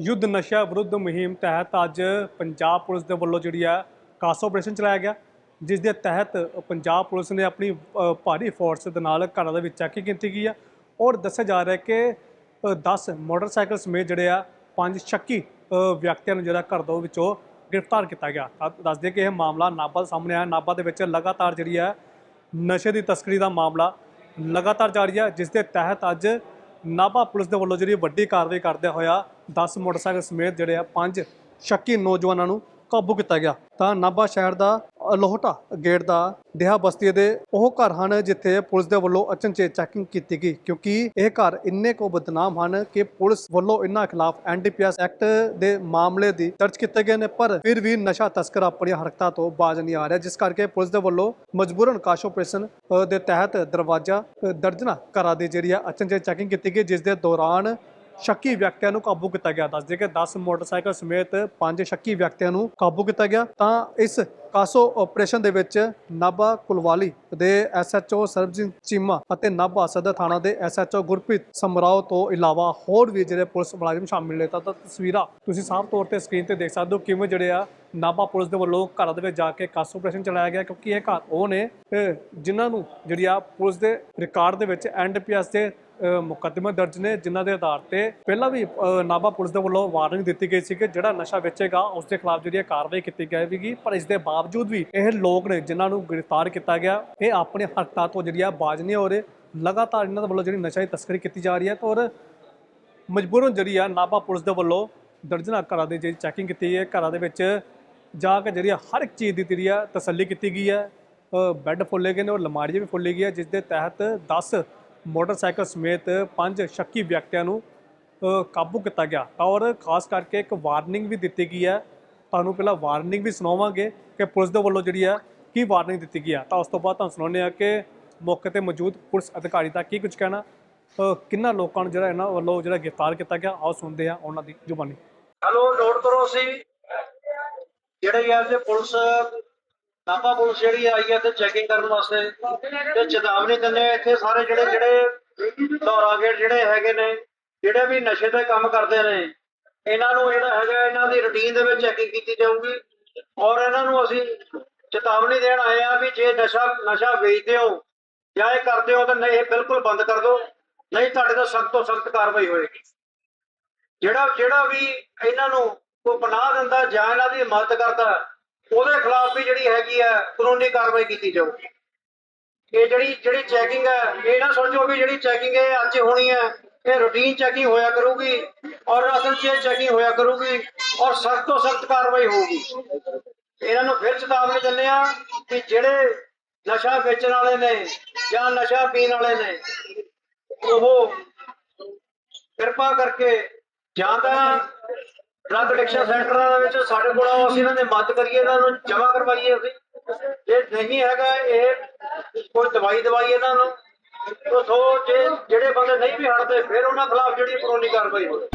ਯੁੱਧ ਨਸ਼ਾ ਵਿਰੁੱਧ ਮੁਹਿੰਮ ਤਹਿਤ ਅੱਜ ਪੰਜਾਬ ਪੁਲਿਸ ਦੇ ਵੱਲੋਂ ਜਿਹੜੀ ਆ ਕਾਸ ਆਪਰੇਸ਼ਨ ਚਲਾਇਆ ਗਿਆ ਜਿਸ ਦੇ ਤਹਿਤ ਪੰਜਾਬ ਪੁਲਿਸ ਨੇ ਆਪਣੀ ਭਾਰੀ ਫੋਰਸ ਦੇ ਨਾਲ ਘਰਾਂ ਦੇ ਵਿੱਚ ਚੈਕਿੰਗ ਕੀਤੀ ਗਈ ਆ ਔਰ ਦੱਸਿਆ ਜਾ ਰਿਹਾ ਕਿ ਅ, 10 ਮੋਟਰਸਾਈਕਲ ਸਮੇਤ ਜਿਹੜੇ ਆ ਪੰਜ ਸ਼ੱਕੀ ਵਿਅਕਤੀਆਂ ਨੂੰ ਜਿਹੜਾ ਘਰ ਦੇ ਵਿੱਚੋਂ ਗ੍ਰਿਫਤਾਰ ਕੀਤਾ ਗਿਆ। ਤਾਂ ਦੱਸਦੇ ਕਿ ਇਹ ਮਾਮਲਾ ਨਾਭਾ ਸਾਹਮਣੇ ਆਇਆ ਨਾਭਾ ਦੇ ਵਿੱਚ ਲਗਾਤਾਰ ਜਿਹੜੀ ਹੈ ਨਸ਼ੇ ਦੀ ਤਸਕਰੀ ਦਾ ਮਾਮਲਾ ਲਗਾਤਾਰ ਜਾਰੀ ਹੈ ਜਿਸ ਦੇ ਤਹਿਤ ਅੱਜ ਨਾਭਾ ਪੁਲਿਸ ਦੇ ਵੱਲੋਂ ਜਿਹੜੀ ਵੱਡੀ ਕਾਰਵਾਈ ਕਰਦਿਆਂ ਹੋਇਆ 10 ਮੋਟਰਸਾਈਕਲ ਸਮੇਤ ਜਿਹੜੇ ਆ ਪੰਜ ਸ਼ੱਕੀ ਨੌਜਵਾਨਾਂ ਨੂੰ ਕਾਬੂ ਕੀਤਾ ਗਿਆ। ਤਾਂ ਨਾਭਾ ਸ਼ਹਿਰ ਦਾ ਲੋਹਟਾ ਗੇਟ ਦਾ ਦੇਹਾ ਬਸਤੀ ਦੇ ਉਹ ਘਰ ਹਨ ਜਿੱਥੇ ਪੁਲਿਸ ਦੇ ਵੱਲੋਂ ਅਚਨਚੇਤ ਚੈਕਿੰਗ ਕੀਤੀ ਗਈ ਕਿਉਂਕਿ ਇਹ ਘਰ ਇੰਨੇ ਕੋ ਬਦਨਾਮ ਹਨ ਕਿ ਪੁਲਿਸ ਵੱਲੋਂ ਇਹਨਾਂ ਖਿਲਾਫ ਐਨਡੀਪੀਐਸ ਐਕਟ ਦੇ ਮਾਮਲੇ ਦੀ ਦਰਜ ਕੀਤੇ ਗਏ ਨੇ ਪਰ ਫਿਰ ਵੀ ਨਸ਼ਾ ਤਸਕਰ ਆਪਣੀਆਂ ਹਰਕਤਾਂ ਤੋਂ ਬਾਜ਼ ਨਹੀਂ ਆ ਰਿਹਾ ਜਿਸ ਕਰਕੇ ਪੁਲਿਸ ਦੇ ਵੱਲੋਂ ਮਜਬੂਰਨ ਕਾਸ਼ ਆਪਰੇਸ਼ਨ ਦੇ ਤਹਿਤ ਦਰਵਾਜ਼ਾ ਅ, ਦਰਜਨਾ ਘਰਾਂ ਦੀ ਜਿਹੜੀ ਆ ਅਚਨਚੇਤ ਚੈਕਿੰਗ ਕੀਤੀ ਗਈ ਜਿਸ ਦੇ ਦੌਰਾਨ ਸ਼ੱਕੀ ਵਿਅਕਤੀਆਂ ਨੂੰ ਕਾਬੂ ਕੀਤਾ ਗਿਆ। ਦੱਸਦੇ ਕਿ 10 ਮੋਟਰਸਾਈਕਲ ਸਮੇਤ ਪੰਜ ਸ਼ੱਕੀ ਵਿਅਕਤੀਆਂ ਨੂੰ ਕਾਬੂ ਕੀਤਾ ਗਿਆ। ਤਾਂ ਇਸ ਕਾਸੋ ਆਪਰੇਸ਼ਨ ਦੇ ਵਿੱਚ ਨਾਭਾ ਕੁਲਵਾਲੀ ਦੇ ਐਸਐਚਓ ਸਰਬਜੀਤ ਚੀਮਾ ਅਤੇ ਨਾਭਾ ਸਦਰ ਥਾਣਾ ਦੇ ਐਸਐਚਓ ਗੁਰਪ੍ਰੀਤ ਸਮਰਾਓ ਤੋਂ ਇਲਾਵਾ ਹੋਰ ਵੀ ਜਿਹੜੇ ਪੁਲਿਸ ਮੁਲਾਜ਼ਮ ਸ਼ਾਮਿਲ ਨੇ। ਤਾਂ ਤਸਵੀਰਾਂ ਤੁਸੀਂ ਸਾਫ਼ ਤੌਰ ਤੇ ਸਕਰੀਨ ਤੇ ਦੇਖ ਸਕਦੇ ਹੋ ਕਿਵੇਂ ਜਿਹੜੇ ਆ ਨਾਭਾ ਪੁਲਿਸ ਦੇ ਵੱਲੋਂ ਘਰਾਂ ਦੇ ਵਿੱਚ ਜਾ ਕੇ ਕਾਸੋ ਆਪਰੇਸ਼ਨ ਚਲਾਇਆ ਗਿਆ ਕਿਉਂਕਿ ਇਹ ਘਰ ਉਹ ਨੇ ਅਹ, ਜਿਨ੍ਹਾਂ ਨੂੰ ਜਿਹੜੀ ਆ ਪੁਲਿਸ ਦੇ ਰਿਕਾਰਡ ਦੇ ਵਿੱਚ ਐਨਡੀਪੀਐਸ ਦੇ ਮੁਕੱਦਮੇ ਦਰਜ ਨੇ ਜਿਨ੍ਹਾਂ ਦੇ ਆਧਾਰ ਤੇ ਪਹਿਲਾਂ ਵੀ ਨਾਭਾ ਪੁਲਿਸ ਦੇ ਵੱਲੋਂ ਵਾਰਨਿੰਗ ਦਿੱਤੀ ਗਈ ਸੀ ਕਿ ਜਿਹੜਾ ਨਸ਼ਾ ਵੇਚੇਗਾ ਉਸ ਦੇ ਖਿਲਾਫ ਜਿਹੜੀ ਹੈ ਕਾਰਵਾਈ ਕੀਤੀ ਜਾਵੇਗੀ। ਪਰ ਇਸ ਦੇ ਬਾਵਜੂਦ ਵੀ ਇਹ ਲੋਕ ਨੇ ਜਿਨ੍ਹਾਂ ਨੂੰ ਗ੍ਰਿਫਤਾਰ ਕੀਤਾ ਗਿਆ, ਇਹ ਆਪਣੇ ਹਰਕਤਾਂ ਤੋਂ ਜਿਹੜੀ ਆ ਬਾਜ਼ ਨਹੀਂ ਹੋ ਰਹੇ। ਲਗਾਤਾਰ ਇਹਨਾਂ ਦੇ ਵੱਲੋਂ ਜਿਹੜੀ ਨਸ਼ਾ ਦੀ ਤਸਕਰੀ ਕੀਤੀ ਜਾ ਰਹੀ ਹੈ ਔਰ ਮਜਬੂਰਨ ਜਿਹੜੀ ਆ ਨਾਭਾ ਪੁਲਿਸ ਦੇ ਵੱਲੋਂ ਦਰਜਨਾਂ ਘਰਾਂ ਦੀ ਜਿਹੜੀ ਚੈਕਿੰਗ ਕੀਤੀ ਹੈ। ਘਰਾਂ ਦੇ ਵਿੱਚ ਜਾ ਕੇ ਜਿਹੜੀ ਆ ਹਰ ਇੱਕ ਚੀਜ਼ ਦੀ ਜਿਹੜੀ ਆ ਤਸੱਲੀ ਕੀਤੀ ਗਈ ਹੈ। ਬੈੱਡ ਫੁੱਲੇ ਗਏ ਨੇ ਔਰ ਲਮਾਰੀਆਂ ਵੀ ਫੁੱਲੀ ਗਈ ਹੈ ਜਿਸ ਦੇ ਤਹਿਤ 10 ਮੋਟਰਸਾਈਕਲ ਸਮੇਤ ਪੰਜ ਸ਼ੱਕੀ ਵਿਅਕਤੀਆਂ ਨੂੰ ਕਾਬੂ ਕੀਤਾ ਗਿਆ। ਔਰ ਖਾਸ ਕਰਕੇ ਇੱਕ ਵਾਰਨਿੰਗ ਵੀ ਦਿੱਤੀ ਗਈ ਹੈ। ਤੁਹਾਨੂੰ ਪਹਿਲਾਂ ਵਾਰਨਿੰਗ ਵੀ ਸੁਣਾਵਾਂਗੇ ਕਿ ਪੁਲਿਸ ਦੇ ਵੱਲੋਂ ਜਿਹੜੀ ਹੈ, ਕੀ ਵਾਰਨਿੰਗ ਦਿੱਤੀ ਗਈ ਹੈ। ਤਾਂ ਉਸ ਤੋਂ ਬਾਅਦ ਤੁਹਾਨੂੰ ਸੁਣਾਉਂਦੇ ਆ ਕਿ ਮੌਕੇ ਤੇ ਮੌਜੂਦ ਪੁਲਿਸ ਅਧਿਕਾਰੀ ਦਾ ਕੀ ਕੁਝ ਕਹਿਣਾ। ਕਿੰਨਾ ਲੋਕਾਂ ਨੂੰ ਜਿਹੜਾ ਇਹਨਾਂ ਵੱਲੋਂ ਜਿਹੜਾ ਗ੍ਰਿਫਤਾਰ ਕੀਤਾ ਗਿਆ, ਆਓ ਸੁਣਦੇ ਆ ਉਹਨਾਂ ਦੀ ਜ਼ੁਬਾਨੀ। ਹਲੋ, ਨੋਟ ਕਰੋ ਸੀ ਜਿਹੜੇ ਆ ਪੁਲਿਸ ਨਾਪਾ ਪੁਲਿਸ ਜਿਹੜੀ ਆਈ ਹੈ ਤੇ ਚੈਕਿੰਗ ਕਰਨ ਵਾਸਤੇ ਤੇ ਚੇਤਾਵਨੀ ਦਿੰਦੇ ਆ ਇੱਥੇ ਸਾਰੇ ਜਿਹੜੇ ਜਿਹੜੇ ਦੌਰਾਗੇੜ ਜਿਹੜੇ ਹੈਗੇ ਨੇ, ਜਿਹੜੇ ਵੀ ਨਸ਼ੇ ਦਾ ਕੰਮ ਕਰਦੇ ਨੇ, ਇਹਨਾਂ ਨੂੰ ਜਿਹੜਾ ਹੈਗਾ ਇਹਨਾਂ ਦੀ ਰੁਟੀਨ ਦੇ ਵਿੱਚ ਚੈਕਿੰਗ ਕੀਤੀ ਜਾਊਗੀ ਔਰ ਇਹਨਾਂ ਨੂੰ ਅਸੀਂ ਚੇਤਾਵਨੀ ਦੇਣ ਆਏ ਆ ਵੀ ਜੇ ਨਸ਼ਾ ਨਸ਼ਾ ਵੇਚਦੇ ਹੋ ਜਾਂ ਇਹ ਕਰਦੇ ਹੋ ਤਾਂ ਨਹੀਂ, ਇਹ ਬਿਲਕੁਲ ਬੰਦ ਕਰ ਦਿਓ, ਨਹੀਂ ਤੁਹਾਡੇ ਤੇ ਸਖਤ ਤੋਂ ਸਖਤ ਕਾਰਵਾਈ ਹੋਏਗੀ। ਜਿਹੜਾ ਜਿਹੜਾ ਵੀ ਇਹਨਾਂ ਨੂੰ ਕੋਈ ਪਨਾਹ ਦਿੰਦਾ ਜਾਂ ਇਹਨਾਂ ਦੀ ਮਦਦ ਕਰਦਾ ਉਹਦੇ ਖਿਲਾਫ ਵੀ ਜਿਹੜੀ ਹੈਗੀ ਆ ਕਾਨੂੰਨੀ ਕਾਰਵਾਈ ਕੀਤੀ ਜਾਊਗੀ ਇਹ ਜਿਹੜੀ ਜਿਹੜੀ ਚੈਕਿੰਗ ਹੈ ਇਹ ਨਾ ਸੋਚੋ ਵੀ ਜਿਹੜੀ ਚੈਕਿੰਗ ਹੈ ਅੱਜ ਹੋਣੀ ਹੈ ਇਹ ਰੂਟੀਨ ਚੈਕਿੰਗ ਹੋਇਆ ਕਰੂਗੀ ਔਰ ਅਸਲ 'ਚ ਚੈਕਿੰਗ ਹੋਇਆ ਕਰੂਗੀ ਔਰ ਸਖਤ ਤੋਂ ਸਖਤ ਕਾਰਵਾਈ ਹੋਊਗੀ। ਇਹਨਾਂ ਨੂੰ ਫਿਰ ਚੇਤਾਵਨੀ ਦਿੰਦੇ ਆ ਕਿ ਜਿਹੜੇ ਨਸ਼ਾ ਵੇਚਣ ਵਾਲੇ ਨੇ ਜਾਂ ਨਸ਼ਾ ਪੀਣ ਵਾਲੇ ਨੇ, ਉਹ ਕਿਰਪਾ ਕਰਕੇ ਜਾਂ ਤਾਂ ਡਰੱਗ ਐਡਿਕਸ਼ਨ ਸੈਂਟਰਾਂ ਦੇ ਵਿੱਚ ਸਾਡੇ ਕੋਲ ਆਓ, ਅਸੀਂ ਇਹਨਾਂ ਦੀ ਮਦਦ ਕਰੀਏ, ਇਹਨਾਂ ਨੂੰ ਜਮ੍ਹਾਂ ਕਰਵਾਈਏ ਅਸੀਂ। ਜੇ ਨਹੀਂ ਹੈਗਾ ਇਹ ਕੋਈ ਦਵਾਈ ਦਵਾਈ ਇਹਨਾਂ ਨੂੰ ਸੋ ਜੇ ਜਿਹੜੇ ਬੰਦੇ ਨਹੀਂ ਵੀ ਹਟਦੇ, ਫਿਰ ਉਹਨਾਂ ਖਿਲਾਫ ਜਿਹੜੀ ਕਾਨੂੰਨੀ ਕਾਰਵਾਈ ਹੋਵੇ।